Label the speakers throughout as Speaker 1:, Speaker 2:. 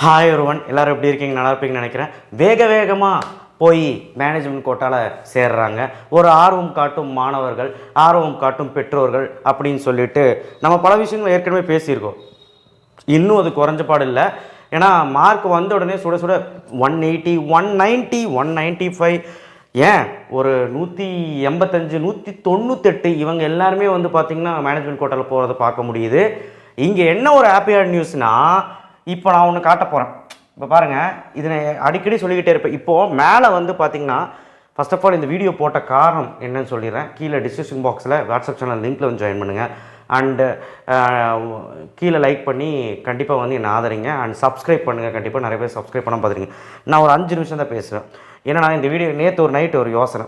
Speaker 1: Hi ஒருவன் எல்லாரும் எப்படி இருக்கீங்க? நல்லா இருப்பீங்கன்னு நினைக்கிறேன். வேக வேகமாக போய் மேனேஜ்மெண்ட் கோட்டாவில் சேர்றாங்க. ஒரு ஆர்வம் காட்டும் மாணவர்கள் ஆர்வம் காட்டும் பெற்றோர்கள் அப்படின்னு சொல்லிட்டு நம்ம பல விஷயங்கள் ஏற்கனவே பேசியிருக்கோம். இன்னும் அது குறைஞ்ச பாடு இல்லை. ஏன்னா மார்க் வந்த உடனே சுட சுட one eighty one ninety one ninety five ஏன்? ஒரு நூற்றி எண்பத்தஞ்சு நூற்றி தொண்ணூத்தெட்டு இவங்க எல்லாருமே வந்து பார்த்திங்கன்னா மேனேஜ்மெண்ட் கோட்டாவில் போகிறத பார்க்க முடியுது. இங்கே என்ன ஒரு ஹாப்பியான நியூஸ்னால் இப்போ நான் ஒன்று காட்ட போகிறேன் இப்போ பாருங்கள் இதை நான் அடிக்கடி சொல்லிக்கிட்டே இருப்பேன். இப்போது மேலே வந்து பார்த்திங்கன்னா ஃபஸ்ட் ஆஃப் ஆல் இந்த வீடியோ போட்ட காரணம் என்னன்னு சொல்லிடுறேன். கீழே டிஸ்கிரிப்ஷன் பாக்ஸில் வாட்ஸ்அப் சேனல் லிங்க்கில் வந்து ஜாயின் பண்ணுங்கள் அண்டு கீழே லைக் பண்ணி கண்டிப்பாக வந்து என்னை ஆதரிங்க. அண்ட் சப்ஸ்கிரைப் பண்ணுங்கள் கண்டிப்பாக நிறைய பேர் சப்ஸ்கிரைப் பண்ண பார்த்துருங்க. நான் ஒரு அஞ்சு நிமிஷம் தான் பேசுவேன் ஏன்னா இந்த வீடியோ நேற்று ஒரு நைட்டு ஒரு யோசனை.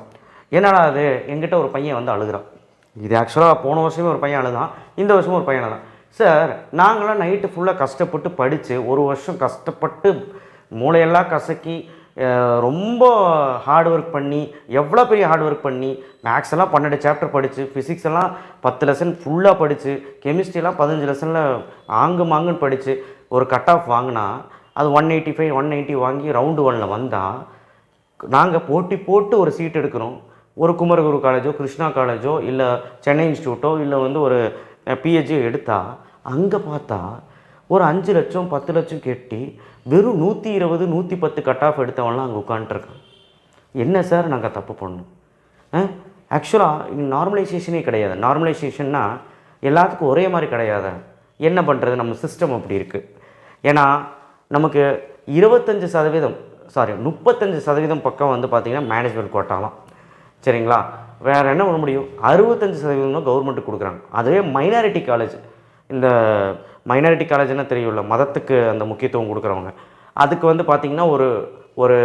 Speaker 1: என்னடா அது? எங்கிட்ட ஒரு பையன் வந்து அழுகுறான். இது ஆக்சுவலாக போன வருஷமே ஒரு பையன் அழுதான். இந்த வருஷமும் ஒரு பையன் அழுதான். சார் நாங்களாம் நைட்டு ஃபுல்லாக கஷ்டப்பட்டு படித்து ஒரு வருஷம் கஷ்டப்பட்டு மூளையெல்லாம் கசக்கி ரொம்ப ஹார்ட் ஒர்க் பண்ணி எவ்வளோ பெரிய ஹார்ட் ஒர்க் பண்ணி மேக்ஸ் எல்லாம் பன்னெண்டு சாப்டர் படித்து ஃபிசிக்ஸ் எல்லாம் பத்து லெசன் ஃபுல்லாக படித்து கெமிஸ்ட்ரிலாம் பதினஞ்சு லெசனில் ஆங்கு மாங்குன்னு படித்து ஒரு கட் ஆஃப் வாங்கினா அது one eighty five one eighty வாங்கி ரவுண்டு ஒனில் வந்தால் நாங்கள் போட்டி போட்டு ஒரு சீட் எடுக்கிறோம் ஒரு குமரகுரு காலேஜோ கிருஷ்ணா காலேஜோ இல்லை சென்னை இன்ஸ்டியூட்டோ இல்லை வந்து ஒரு பிஹெச்டியோ எடுத்தால் அங்கே பார்த்தா ஒரு அஞ்சு லட்சம் பத்து லட்சம் கெட்டி வெறும் நூற்றி இருபது நூற்றி பத்து கட் ஆஃப் எடுத்தவன்லாம் அங்கே உட்காந்துருக்கான் என்ன சார் நாங்கள் தப்பு பண்ணோம்? ஆக்சுவலாக நார்மலைசேஷனே கிடையாது. நார்மலைசேஷன்னா எல்லாத்துக்கும் ஒரே மாதிரி கிடையாது. என்ன பண்ணுறது நம்ம சிஸ்டம் அப்படி இருக்குது ஏன்னா நமக்கு இருபத்தஞ்சி சதவீதம் சாரி முப்பத்தஞ்சு சதவீதம் பக்கம் வந்து பார்த்திங்கன்னா மேனேஜ்மெண்ட் கோட்டாலாம் சரிங்களா? வேறு என்ன பண்ண முடியும்? அறுபத்தஞ்சு சதவீதம் தான் கவர்மெண்ட்டு கொடுக்குறாங்க. அதுவே மைனாரிட்டி காலேஜ் இந்த மைனாரிட்டி காலேஜ்னா தெரியும்ல மதத்துக்கு அந்த முக்கியத்துவம் கொடுக்குறவங்க. அதுக்கு வந்து பார்த்திங்கன்னா ஒரு ஒரு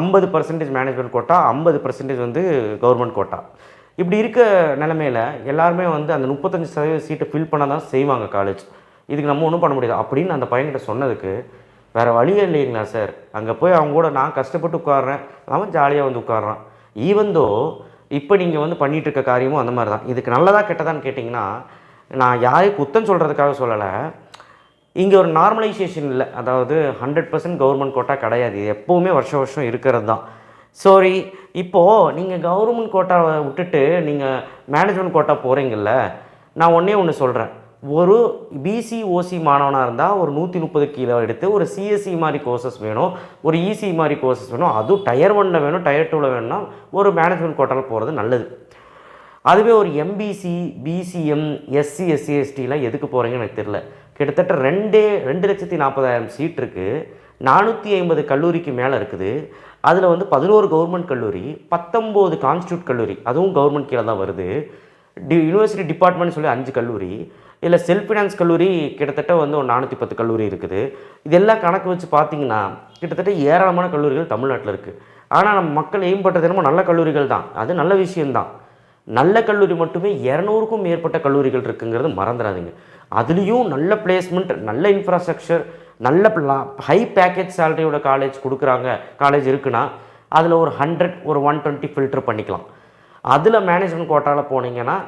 Speaker 1: ஐம்பது பர்சன்டேஜ் மேனேஜ்மெண்ட் கோட்டா ஐம்பது பர்சன்டேஜ் வந்து கவர்மெண்ட் கோட்டா இப்படி இருக்க நிலமையில எல்லாருமே வந்து அந்த முப்பத்தஞ்சு சதவீத சீட்டை ஃபில் பண்ண தான் செய்வாங்க காலேஜ் இதுக்கு நம்ம ஒன்றும் பண்ண முடியாது. அப்படின்னு அந்த பையன்கிட்ட சொன்னதுக்கு வேறு வழியே இல்லைங்களா சார் அங்கே போய் அவங்க கூட நான் கஷ்டப்பட்டு உட்காடுறேன் அவன் ஜாலியாக வந்து உட்காடுறான் ஈவந்தோ இப்போ நீங்கள் வந்து பண்ணிகிட்ருக்க இருக்க காரியமும் அந்த மாதிரி தான் இதுக்கு நல்லதாக கெட்டதான்னு கேட்டிங்கன்னா நான் யாரையும் குத்தம் சொல்கிறதுக்காக சொல்லலை. இங்கே ஒரு நார்மலைசேஷன் இல்லை. அதாவது ஹண்ட்ரட் பர்சன்ட் கவர்மெண்ட் கோட்டா கிடையாது. இது எப்போவுமே வருஷம் வருஷம் இருக்கிறது தான் சாரி இப்போது நீங்கள் கவர்மெண்ட் கோட்டாவை விட்டுட்டு நீங்கள் மேனேஜ்மெண்ட் கோட்டா போகிறீங்கல்ல நான் ஒன்றே ஒன்று சொல்கிறேன் ஒரு பிசி ஓசி மாணவனாக இருந்தால் ஒரு நூற்றி முப்பது கீழே எடுத்து ஒரு சிஎஸ்சி மாதிரி கோர்சஸ் வேணும் ஒரு இசி மாதிரி கோர்சஸ் வேணும். அதுவும் டயர் ஒன்னில் வேணும் டயர் டூவில் வேணும்னா ஒரு மேனேஜ்மெண்ட் கோட்டாவில் போகிறது நல்லது. அதுவே ஒரு எம்பிசி பிசிஎம் எஸ்சி எஸ்சி எஸ்டிலாம் எதுக்கு போகிறீங்கன்னு எனக்கு தெரில கிட்டத்தட்ட ரெண்டே ரெண்டு லட்சத்தி நாற்பதாயிரம் சீட் இருக்குது நானூற்றி ஐம்பது கல்லூரிக்கு மேலே இருக்குது. அதில் வந்து பதினோரு கவர்மெண்ட் கல்லூரி பத்தொம்போது கான்ஸ்டியூட் கல்லூரி அதுவும் கவர்மெண்ட் கீழே தான் வருது. டி யூனிவர்சிட்டி டிபார்ட்மெண்ட் சொல்லி அஞ்சு கல்லூரி. இதில் செல்ஃப் ஃபினான்ஸ் கல்லூரி கிட்டத்தட்ட வந்து ஒரு நானூற்றி பத்து கல்லூரி இருக்குது. இதெல்லாம் கணக்கு வச்சு பார்த்தீங்கன்னா கிட்டத்தட்ட ஏராளமான கல்லூரிகள் தமிழ்நாட்டில் இருக்குது ஆனால் நம்ம மக்கள் எய்ம் பண்ணுறது என்னமோ நல்ல கல்லூரிகள் தான். அது நல்ல விஷயம்தான். நல்ல கல்லூரி மட்டுமே இரநூறுக்கும் மேற்பட்ட கல்லூரிகள் இருக்குங்கிறது மறந்துடாதீங்க. அதுலேயும் நல்ல பிளேஸ்மெண்ட் நல்ல இன்ஃப்ராஸ்ட்ரக்சர் நல்ல ஹை பேக்கேஜ் சேலரியோட காலேஜ் கொடுக்குறாங்க. காலேஜ் இருக்குன்னா அதில் ஒரு ஹண்ட்ரட் ஒரு ஒன் டுவெண்ட்டி ஃபில்டர் பண்ணிக்கலாம். அதில் மேனேஜ்மெண்ட் கோட்டாவில் போனீங்கன்னா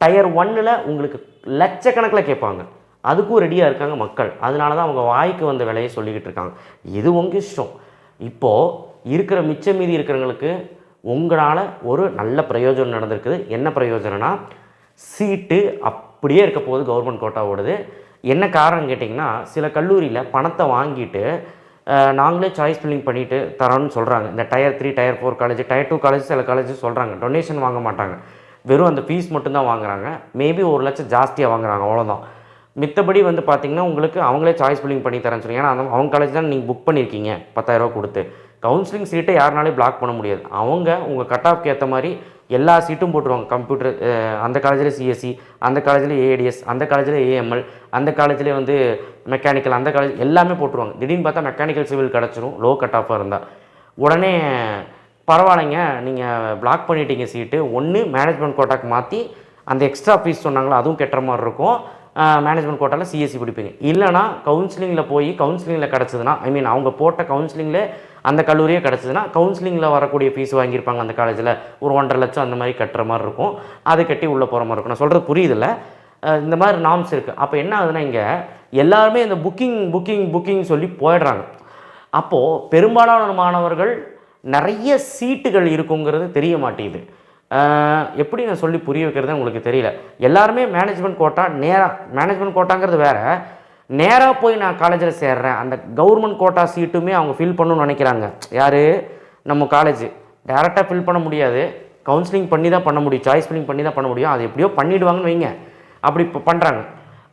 Speaker 1: டயர் ஒன்னில் உங்களுக்கு லட்சக்கணக்கில் கேட்பாங்க. அதுக்கும் ரெடியாக இருக்காங்க மக்கள். அதனால தான் அவங்க வாய்க்கு வந்த விலையை சொல்லிக்கிட்டு இருக்காங்க. இது உங்கள் இஷ்டம். இப்போது இருக்கிற மிச்சம் மீதி இருக்கிறவங்களுக்கு உங்களால் ஒரு நல்ல பிரயோஜனம் நடந்திருக்குது. என்ன பிரயோஜனம்னா சீட்டு அப்படியே இருக்க போகுது கவர்மெண்ட் கோட்டாவோடது. என்ன காரணம் கேட்டிங்கன்னா சில கல்லூரியில் பணத்தை வாங்கிட்டு நாங்களே சாய்ஸ் ஃபில்லிங் பண்ணிவிட்டு தரோன்னு சொல்கிறாங்க இந்த tier three tier four college tier two college சில காலேஜ் சொல்கிறாங்க டொனேஷன் வாங்க மாட்டாங்க. வெறும் அந்த ஃபீஸ் மட்டும்தான் வாங்குறாங்க. மேபி ஒரு லட்சம் ஜாஸ்தியாக வாங்குறாங்க அவ்வளோதான் மித்தபடி வந்து பார்த்தீங்கன்னா உங்களுக்கு அவங்களே சாய்ஸ் பில்லிங் பண்ணி தரேன்னு சொல்லி ஏன்னா அவங்க காலேஜ் தான் நீங்கள் புக் பண்ணியிருக்கீங்க பத்தாயிரரூவா கொடுத்து. கவுன்சிலிங் சீட்டை யாருனாலையும் பிளாக் பண்ண முடியாது. அவங்க உங்கள் கட் ஆஃப்க்கு ஏற்ற மாதிரி எல்லா சீட்டும் போட்டுருவாங்க. கம்ப்யூட்டர் அந்த காலேஜில் சிஎஸ்சி அந்த காலேஜில் ஏடிஎஸ் அந்த காலேஜில் ஏஎம்எல் அந்த காலேஜ்லேயே வந்து மெக்கானிக்கல் அந்த காலேஜ் எல்லாமே போட்டுருவாங்க. திடீர்னு பார்த்தா மெக்கானிக்கல் சிவில் கிடச்சிரும் லோ கட் ஆஃபாக இருந்தால் உடனே பரவாயில்லைங்க நீங்கள் பிளாக் பண்ணிட்டீங்க சீட்டு ஒன்று மேனேஜ்மெண்ட் கோட்டாக்கு மாற்றி அந்த எக்ஸ்ட்ரா ஃபீஸ் சொன்னாங்களோ அதுவும் கெட்டுற மாதிரி இருக்கும். மேனேஜ்மெண்ட் கோட்டாவில் சிஎஸ்சி பிடிப்பீங்க. இல்லைனா கவுன்சிலிங்கில் போய் கவுன்சிலிங்கில் கிடச்சதுன்னா ஐ மீன் அவங்க போட்ட கவுன்சிலிங்கில் அந்த கல்லூரியே கிடச்சதுன்னா கவுன்சிலிங்கில் வரக்கூடிய ஃபீஸ் வாங்கியிருப்பாங்க அந்த காலேஜில் ஒரு ஒன்றரை லட்சம் அந்த மாதிரி கட்டுற மாதிரி இருக்கும். அது கட்டி உள்ளே போகிற மாதிரி இருக்கும். நான் சொல்கிறது புரியுதில்ல? இந்த மாதிரி நாம்ஸ் இருக்குது அப்போ என்ன ஆகுதுன்னா இங்கே எல்லாருமே இந்த புக்கிங் புக்கிங் புக்கிங் சொல்லி போயிடுறாங்க. அப்போது பெரும்பாலான மாணவர்கள் நிறைய சீட்டுகள் இருக்குங்கிறது தெரிய மாட்டேங்குது. எப்படி நான் சொல்லி புரிய வைக்கிறது உங்களுக்கு தெரியல. எல்லாருமே மேனேஜ்மெண்ட் கோட்டா நேராக மேனேஜ்மெண்ட் கோட்டாங்கிறது வேறு. நேராக போய் நான் காலேஜில் சேர்றேன். அந்த கவர்மெண்ட் கோட்டா சீட்டுமே அவங்க ஃபில் பண்ணணும்னு நினைக்கிறாங்க. யார்? நம்ம காலேஜ் டேரெக்டாக ஃபில் பண்ண முடியாது. கவுன்சிலிங் பண்ணி தான் பண்ண முடியும். சாய்ஸ் ஃபில்லிங் பண்ணி தான் பண்ண முடியும். அது எப்படியோ பண்ணிடுவாங்கன்னு வைங்க. அப்படி இப்போ பண்ணுறாங்க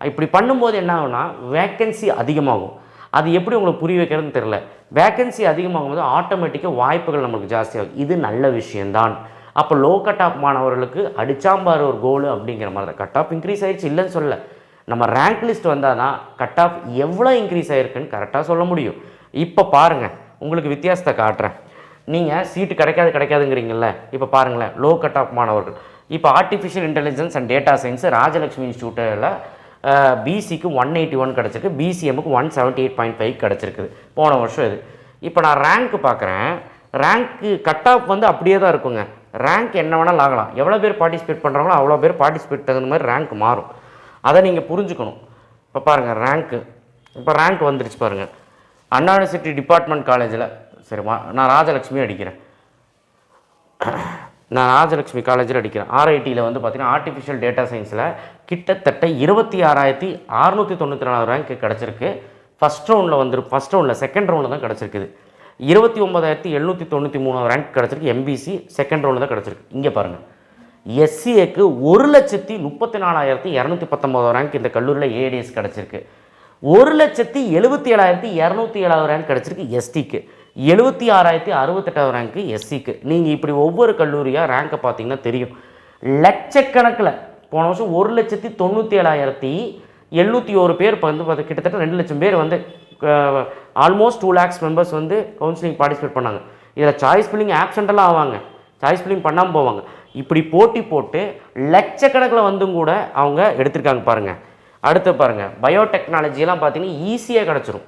Speaker 1: இப்படி பண்ணும்போது என்ன ஆகுனா வேக்கன்சி அதிகமாகும். அது எப்படி உங்களுக்கு புரிய வைக்கிறதுன்னு தெரில வேக்கன்சி அதிகமாகும் போது ஆட்டோமேட்டிக்காக வாய்ப்புகள் நம்மளுக்கு ஜாஸ்தியாகும். இது நல்ல விஷயம்தான். அப்போ லோ கட் ஆஃப் மாணவர்களுக்கு அடிச்சாம்பார் ஒரு கோல் அப்படிங்கிற மாதிரி தான் கட் ஆஃப் இன்க்ரீஸ் ஆயிடுச்சு இல்லைன்னு சொல்லலை. நம்ம ரேங்க் லிஸ்ட் வந்தால் தான் கட் ஆஃப் எவ்வளோ இன்க்ரீஸ் ஆகிருக்குன்னு கரெக்டாக சொல்ல முடியும். இப்போ பாருங்கள் உங்களுக்கு வித்தியாசத்தை காட்டுறேன். நீங்கள் சீட்டு கிடைக்காது கிடைக்காதுங்கிறீங்கள இப்போ பாருங்களேன் லோ கட் ஆஃப் மாணவர்கள். இப்போ artificial intelligence and data science Rajalakshmi இன்ஸ்டியூட்டில் பிசிக்கு ஒன் எயிட்டி ஒன் கிடச்சிருக்கு. பிசிஎம்முக்கு one seventy eight point five கிடச்சிருக்குது போன வருஷம் இது. இப்போ நான் ரேங்க்கு பார்க்குறேன் ரேங்க்கு கட் ஆஃப் வந்து அப்படியே தான் இருக்குங்க. ரேங்க் என்ன வேணாலும் ஆகலாம். எவ்வளோ பேர் பார்ட்டிசிபேட் பண்ணுறாங்களோ அவ்வளோ பேர் பார்ட்டிசிபேட் தகுந்த மாதிரி ரேங்க் மாறும். அதை நீங்கள் புரிஞ்சுக்கணும். இப்போ பாருங்கள் ரேங்க்கு இப்போ ரேங்க் வந்துருச்சு பாருங்கள் அண்ணா யூனிவர்சிட்டி டிபார்ட்மெண்ட் காலேஜில் சரிம்மா நான் ராஜலட்சுமி அடிக்கிறேன். நான் ராஜலட்சுமி காலேஜில் அடிக்கிறேன். ஆர்ஐடியில் வந்து பார்த்தீங்கன்னா ஆர்டிஃபிஷியல் டேட்டா சயின்ஸில் கிட்டத்தட்ட இருபத்தி ஆறாயிரத்தி அறநூற்றி தொண்ணூற்றி நாலு ரேங்க் கிடச்சிருக்கு. ஃபஸ்ட் ரவுண்டில் வந்து ஃபஸ்ட் ரவுண்டில் செகண்ட் ரவுண்டில் தான் கிடச்சிருக்குது. இருபத்தி ஒன்பதாயிரத்தி எழுநூற்றி தொண்ணூற்றி மூணு ரேங்க் கிடச்சிருக்கு எம்பிசி செகண்ட் ரவுண்டில் தான் கிடச்சிருக்கு. இங்கே பாருங்கள் எஸ்சிஏக்கு ஒரு லட்சத்தி முப்பத்தி நாலாயிரத்தி இரநூத்தி பத்தொம்போது ரேங்க் இந்த கல்லூரியில் ஏடிஎஸ் கிடச்சிருக்கு. ஒரு லட்சத்தி எழுபத்தி ஏழாயிரத்தி இரநூத்தி ஏழாவது ரேங்க் கிடச்சிருக்கு எஸ்டிக்கு எழுபத்தி ஆறாயிரத்தி அறுபத்தெட்டாவது ரேங்க்கு எஸ்சிக்கு நீங்கள் இப்படி ஒவ்வொரு கல்லூரியாக ரேங்கை பார்த்தீங்கன்னா தெரியும். லட்சக்கணக்கில் போன வருஷம் ஒரு லட்சத்தி தொண்ணூற்றி ஏழாயிரத்தி எழுநூற்றி ஒரு பேர் இப்போ வந்து பார்த்து கிட்டத்தட்ட ரெண்டு லட்சம் பேர் வந்து ஆல்மோஸ்ட் டூ லேக்ஸ் மெம்பர்ஸ் வந்து கவுன்சிலிங் பார்ட்டிசிபேட் பண்ணாங்க. இதில் சாய்ஸ் ஃபில்லிங் ஆப்சென்டெல்லாம் ஆவாங்க. சாய்ஸ் ஃபில்லிங் பண்ணாமல் போவாங்க. இப்படி போட்டி போட்டு லட்சக்கணக்கில் வந்தும் கூட அவங்க எடுத்திருக்காங்க பாருங்கள் அடுத்து பாருங்கள் பயோடெக்னாலஜிலாம் பார்த்தீங்கன்னா ஈஸியாக கிடச்சிரும்.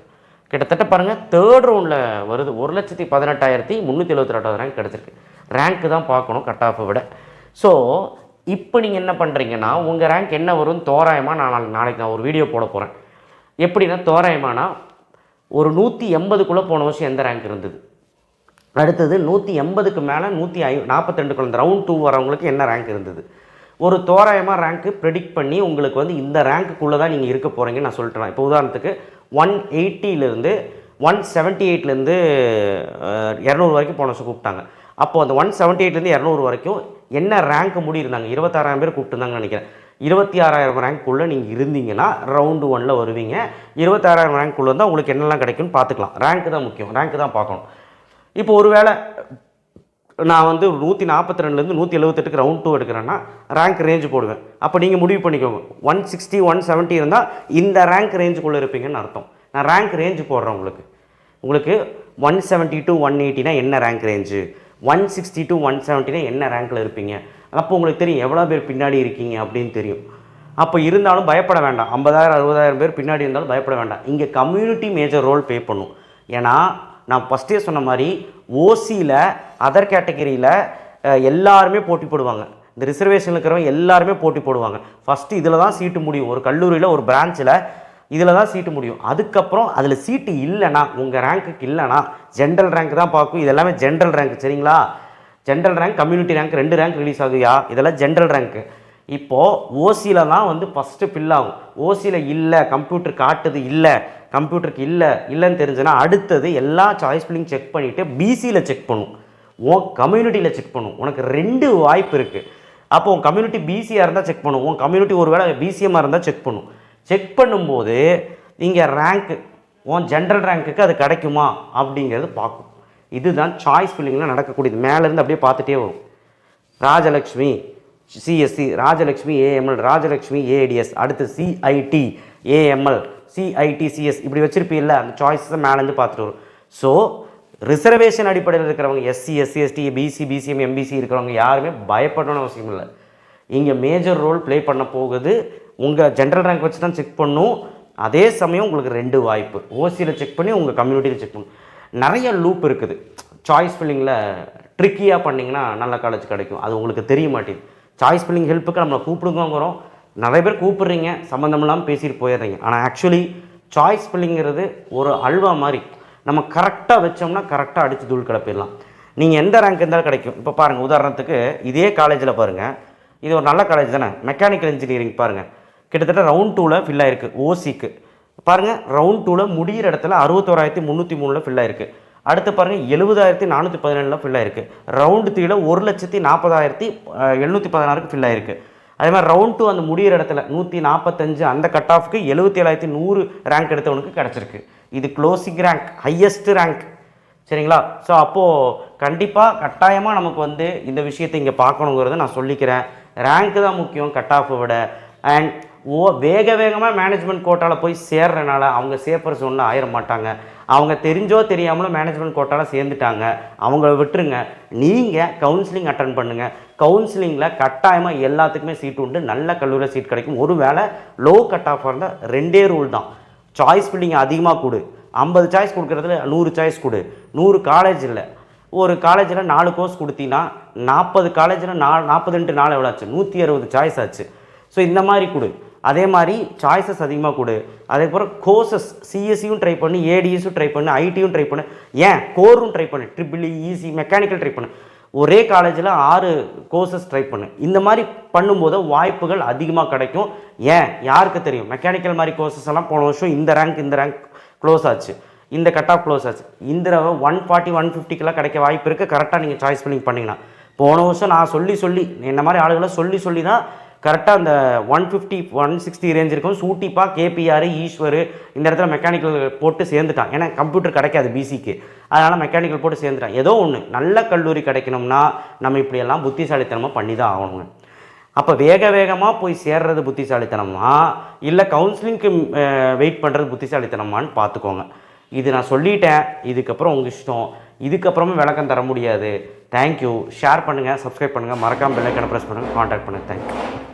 Speaker 1: கிட்டத்தட்ட பாருங்கள் தேர்ட் ரவுண்டில் வருது. ஒரு லட்சத்தி பதினெட்டாயிரத்தி முந்நூற்றி எழுபத்தி ரெண்டாவது ரேங்க் கிடச்சிருக்கு. ரேங்க்கு தான் பார்க்கணும் கட் ஆஃபை விட. ஸோ இப்போ நீங்கள் என்ன பண்ணுறீங்கன்னா உங்கள் ரேங்க் என்ன வரும்னு தோராயமாக நான் நாளைக்கு நான் ஒரு வீடியோ போட போகிறேன் எப்படின்னா தோராயமானா ஒரு நூற்றி எண்பதுக்குள்ளே போன வருஷம் எந்த ரேங்க் இருந்தது? அடுத்தது நூற்றி எண்பதுக்கு மேலே நூற்றி ஐ நாற்பத்தெண்டுக்குள்ள இந்த ரவுண்ட் டூ வரவங்களுக்கு என்ன ரேங்க் இருந்தது? ஒரு தோராயமாக ரேங்க்கு ப்ரெடிக்ட் பண்ணி உங்களுக்கு வந்து இந்த ரேங்க்குள்ளே தான் நீங்கள் இருக்க போகிறீங்கன்னு நான் சொல்லிட்டேன். இப்போ உதாரணத்துக்கு ஒன் எயிட்டிலேருந்து ஒன் செவன்ட்டி எயிட்லேருந்து இரநூறு வரைக்கும் போன வருஷம் கூப்பிட்டாங்க. அப்போது அந்த ஒன் செவன்ட்டி எயிட்லேருந்து இரநூறு வரைக்கும் என்ன ரேங்க் முடி இருந்தாங்க இருபத்தாறாயிரம் பேர் கூப்பிட்டுருந்தாங்கன்னு நினைக்கிறேன். இருபத்தி ஆறாயிரம் ரேங்க்குள்ளே நீங்கள் இருந்தீங்கன்னா ரவுண்டு ஒனில் வருவீங்க. இருபத்தாறாயிரம் ரேங்க்குள்ளே இருந்தால் உங்களுக்கு என்னெல்லாம் கிடைக்கும்னு பார்த்துக்கலாம். ரேங்க் தான் முக்கியம். ரேங்க் தான் பார்க்கணும். இப்போ ஒருவேளை நான் வந்து நூற்றி நாற்பத்தி ரெண்டுலேருந்து நூற்றி எழுபத்தெட்டுக்கு ரவுண்ட் டூ எடுக்கிறேன்னா ரேங்க் ரேஞ்சு போடுவேன் அப்போ நீங்கள் முடிவு பண்ணிக்கோங்க. ஒன் சிக்ஸ்டி ஒன் செவன்ட்டி இருந்தால் இந்த ரேங்க் ரேஞ்சுக்குள்ளே இருப்பீங்கன்னு அர்த்தம். நான் ரேங்க் ரேஞ்சு போடுறேன் உங்களுக்கு. உங்களுக்கு ஒன் செவன்ட்டி டு ஒன் எயிட்டினா என்ன rank range one sixty to one செவன்ட்டினா என்ன ரேங்க்கில் இருப்பீங்க? அப்போ உங்களுக்கு தெரியும் எவ்வளோ பேர் பின்னாடி இருக்கீங்க அப்படின்னு தெரியும். அப்போ இருந்தாலும் பயப்பட வேண்டாம். ஐம்பதாயிரம் அறுபதாயிரம் பேர் பின்னாடி இருந்தாலும் பயப்பட வேண்டாம். இங்கே கம்யூனிட்டி மேஜர் ரோல் பே பண்ணும். ஏன்னா நான் ஃபஸ்ட்டே சொன்ன மாதிரி ஓசியில் அதர் கேட்டகரியில் எல்லாருமே போட்டி போடுவாங்க. இந்த ரிசர்வேஷன் இருக்கிறவங்க எல்லாருமே போட்டி போடுவாங்க. ஃபஸ்ட்டு இதில் தான் சீட்டு முடியும். ஒரு கல்லூரியில் ஒரு பிரான்ச்சில் இதில் தான் சீட்டு முடியும். அதுக்கப்புறம் அதில் சீட்டு இல்லைனா உங்கள் ரேங்க்குக்கு இல்லைனா ஜென்ரல் ரேங்க் தான் பார்க்கும். இது எல்லாமே ஜென்ரல் ரேங்க் சரிங்களா? ஜென்ரல் ரேங்க் கம்யூனிட்டி ரேங்க் ரெண்டு ரேங்க் ரிலீஸ் ஆகுயா இதெல்லாம் ஜென்ரல் ரேங்க்கு இப்போது ஓசியில் தான் வந்து ஃபஸ்ட்டு ஃபில் ஆகும். ஓசியில் இல்லை கம்ப்யூட்டர் காட்டுது இல்லை கம்ப்யூட்டருக்கு இல்லை இல்லைன்னு தெரிஞ்சுன்னா அடுத்தது எல்லா சாய்ஸ் ஃபில்லிங் செக் பண்ணிவிட்டு பிசியில் செக் பண்ணும். உன் கம்யூனிட்டியில் செக் பண்ணும். உனக்கு ரெண்டு வாய்ப்பு இருக்குது அப்போ உன் கம்யூனிட்டி பிசியாக இருந்தால் செக் பண்ணும். உன் கம்யூனிட்டி ஒரு வேளை பிசிஎம்மாக இருந்தால் செக் பண்ணும். செக் பண்ணும்போது இங்கே ரேங்க்கு உன் ஜென்ரல் ரேங்க்குக்கு அது கிடைக்குமா அப்படிங்கிறது பார்க்கும். இதுதான் சாய்ஸ் ஃபில்லிங்கில் நடக்கக்கூடியது. மேலேருந்து அப்படியே பார்த்துட்டே வரும். Rajalakshmi CSC Rajalakshmi AML Rajalakshmi ADS அடுத்து சிஐடி ஏஎம்எல் சிஐடிசிஎஸ் இப்படி வச்சுருப்பீல்ல அந்த சாய்ஸை மேலேருந்து பார்த்துட்டு வரும். ஸோ ரிசர்வேஷன் அடிப்படையில் இருக்கிறவங்க SC SC ST BC BCM MBC இருக்கிறவங்க யாருமே பயப்படணும்னு அவசியம் இல்லை. இங்கே மேஜர் ரோல் ப்ளே பண்ண போகுது. உங்கள் ஜென்ரல் ரேங்க் வச்சு தான் செக் பண்ணும். அதே சமயம் உங்களுக்கு ரெண்டு வாய்ப்பு. ஓசியில் செக் பண்ணி உங்கள் கம்யூனிட்டியில் செக் பண்ணும். நிறைய லூப் இருக்குது. சாய்ஸ் ஃபில்லிங்கில் ட்ரிக்கியாக பண்ணிங்கன்னா நல்ல காலேஜ் கிடைக்கும். அது உங்களுக்கு தெரிய மாட்டேங்குது. சாய்ஸ் ஃபில்லிங் ஹெல்ப்புக்கு நம்மளை கூப்பிடுங்கிறோம் நிறைய பேர் கூப்பிட்றீங்க சம்மந்தம் இல்லாமல் பேசிட்டு போயிடுறீங்க. ஆனால் ஆக்சுவலி சாய்ஸ் ஃபில்லிங்கிறது ஒரு அல்வா மாதிரி நம்ம கரெக்டாக வச்சோம்னா கரெக்டாக அடித்து தூள் கிளப்பிடலாம். நீங்கள் எந்த ரேங்க் இருந்தாலும் கிடைக்கும். இப்போ பாருங்கள் உதாரணத்துக்கு இதே காலேஜில் பாருங்கள் இது ஒரு நல்ல காலேஜ் தானே? மெக்கானிக்கல் இன்ஜினியரிங் பாருங்கள் கிட்டத்தட்ட ரவுண்ட் டூவில் ஃபில் ஆயிருக்கு ஓசிக்கு பாருங்கள் ரவுண்ட் டூவில் முடிகிற இடத்துல அறுபத்தோராயிரத்தி முந்நூற்றி மூணில் ஃபில் ஆயிருக்கு. அடுத்து பாருங்கள் எழுபதாயிரத்தி நானூற்றி பதினேழில் ஃபில் ஆயிருக்கு. ரவுண்டு த்ரீயில் ஒரு லட்சத்தி நாற்பதாயிரத்தி எழுநூற்றி பதினாறுக்கு ஃபில் ஆயிருக்கு. அதே மாதிரி ரவுண்ட் டூ அந்த முடியிற இடத்துல நூற்றி நாற்பத்தஞ்சு அந்த கட் ஆஃப்க்கு எழுபத்தி ஏழாயிரத்தி நூறு ரேங்க் எடுத்தவனுக்கு கிடச்சிருக்கு. இது க்ளோசிங் ரேங்க் ஹையஸ்ட் ரேங்க் சரிங்களா? ஸோ அப்போது கண்டிப்பாக கட்டாயமாக நமக்கு வந்து இந்த விஷயத்தை இங்கே பார்க்கணுங்கிறத நான் சொல்லிக்கிறேன். ரேங்க் தான் முக்கியம் கட் ஆஃபை விட. அண்ட் ஓ வேக வேகமாக மேனேஜ்மெண்ட் கோட்டாவில் போய் சேர்றனால அவங்க சேஃபர்ஸ் ஒன்றும் ஆயிட மாட்டாங்க அவங்க தெரிஞ்சோ தெரியாமலோ மேனேஜ்மெண்ட் கோட்டாவில் சேர்ந்துட்டாங்க. அவங்கள விட்டுருங்க. நீங்கள் கவுன்சிலிங் அட்டன் பண்ணுங்கள் கவுன்சிலிங்கில் கட்டாயமாக எல்லாத்துக்குமே சீட் உண்டு. நல்ல கல்லூரியில் சீட் கிடைக்கும். ஒரு வேளை லோ கட் ஆஃப் இருந்தால் ரெண்டே ரூல் தான். சாய்ஸ் பில்டிங் அதிகமாக கொடு. ஐம்பது சாய்ஸ் கொடுக்குறதுல நூறு சாய்ஸ் கொடு. நூறு காலேஜ் இல்லை ஒரு காலேஜில் நாலு கோர்ஸ் கொடுத்தீங்கன்னா நாற்பது காலேஜில் நா நாற்பது இன்ட்டு நாலு எவ்வளோ ஆச்சு? நூற்றி அறுபது சாய்ஸ் ஆச்சு. ஸோ இந்த மாதிரி கொடு. அதே மாதிரி சாய்ஸஸ் அதிகமாக கொடு. அதேபோல் கோர்சஸ் சிஎஸ்சியும் ட்ரை பண்ணு ஏடிஎஸும் ட்ரை பண்ணு ஐடியும் ட்ரை பண்ணு. ஏன்? கோரும் ட்ரை பண்ணு. ட்ரிபிள் ஈஸி மெக்கானிக்கல் ட்ரை பண்ணு. ஒரே காலேஜில் ஆறு கோர்சஸ் ட்ரை பண்ணு. இந்த மாதிரி பண்ணும்போது வாய்ப்புகள் அதிகமாக கிடைக்கும். ஏன்? யாருக்கு தெரியும்? மெக்கானிக்கல் மாதிரி கோர்சஸ் எல்லாம் போன வருஷம் இந்த ரேங்க் இந்த ரேங்க் க்ளோஸ் ஆச்சு. இந்த கட் ஆஃப் க்ளோஸ் ஆச்சு. இந்த ஒன் ஃபார்ட்டி ஒன் ஃபிஃப்டிக்கெல்லாம் கிடைக்க வாய்ப்பு இருக்குது கரெக்டாக நீங்கள் சாய்ஸ் பண்ணி பண்ணிங்கன்னா. போன வருஷம் நான் சொல்லி சொல்லி என்ன மாதிரி ஆளுகளை சொல்லி சொல்லி தான் கரெக்டாக அந்த one fifty one sixty range இருக்கும். சூட்டிப்பாக கேபிஆர் ஈஸ்வர் இந்த இடத்துல மெக்கானிக்கல் போட்டு சேர்ந்துட்டான். ஏன்னா கம்ப்யூட்டர் கிடைக்காது பிசிக்கு அதனால் மெக்கானிக்கல் போட்டு சேர்ந்துட்டான். ஏதோ ஒன்று நல்ல கல்லூரி கிடைக்கணும்னா நம்ம இப்படியெல்லாம் புத்திசாலித்தனமாக பண்ணி தான் ஆகணுங்க. அப்போ வேக வேகமாக போய் சேர்றது புத்திசாலித்தனமா? இல்லை கவுன்சிலிங்க்கு வெயிட் பண்ணுறது புத்திசாலித்தனமான்னு பார்த்துக்கோங்க இது நான் சொல்லிட்டேன். இதுக்கப்புறம் உங்கள் இஷ்டம். இதுக்கப்புறமும் விளக்கம் தர முடியாது. தேங்க்யூ ஷேர் பண்ணுங்கள் சப்ஸ்கிரைப் பண்ணுங்கள் மறக்காமல் பெல்லைக்கான ப்ரெஸ் பண்ணுங்கள் காண்டாக்ட் பண்ணுங்கள் தேங்க்யூ